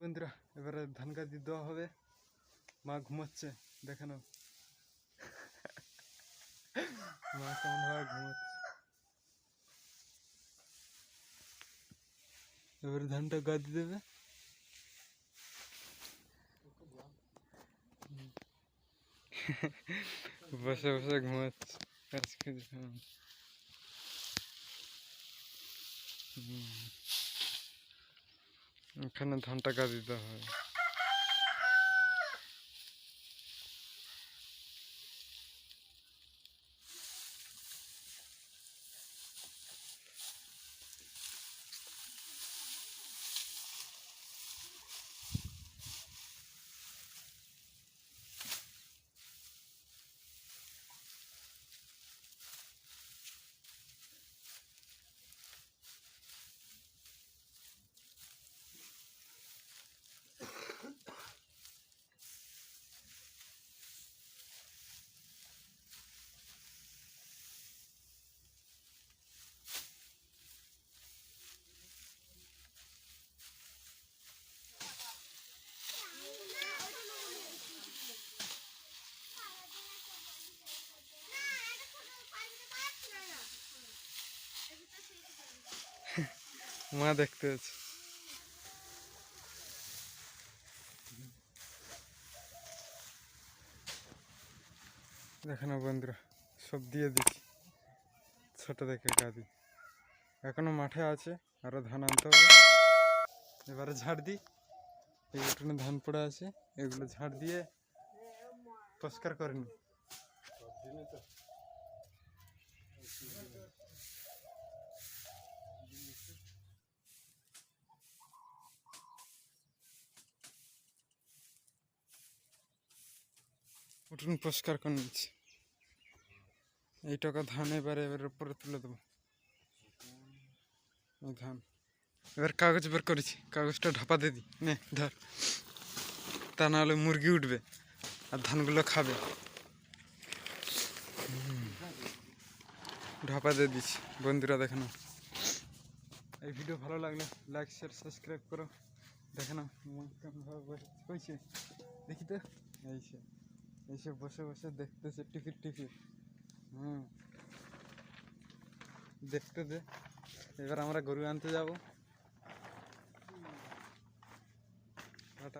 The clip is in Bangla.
বন্ধুরা, এবারে ধান গাছ দেওয়া হবে। মা ঘুমাচ্ছে দেখে নাও মা কেমন ভাবে ঘুমাচ্ছে। এবারে ধানটা গা দিয়ে দেবে। বসে বসে ঘুমাচ্ছে। আজকে হুম। এখানে ধানটা গাড়ি দিতে হবে মা দেখতে আছে। দেখে না বন্ধুরা, সব দিয়ে দিচ্ছি। ছোট দেখে গাদি। এখনও মাঠে আছে, আরও ধান আনতে হবে। এবারে ঝাড় দিই। এই ধান পড়ে আছে, এগুলো ঝাড় দিয়ে পরিষ্কার করে নি উঠোন পরিষ্কার করে নিচ্ছি এই টাকা ধান এবারে এবার উপরে তুলে দেবো। ধান। এবার কাগজ বের করেছি। কাগজটা ঢাপা দিয়ে দিই। নে, ধর। তা না হলে মুরগি উঠবে আর ধানগুলো খাবে। ঢাপা দিয়ে দিচ্ছি। বন্ধুরা দেখে নাও। এই ভিডিও ভালো লাগলে লাইক শেয়ার সাবস্ক্রাইব করো। দেখে নাও কইছে দেখি তো। এই সে এইসব বসে বসে দেখতেছে টিকিট টিকিট হুম। দেখতে দে। এবার আমরা গরু আনতে যাব।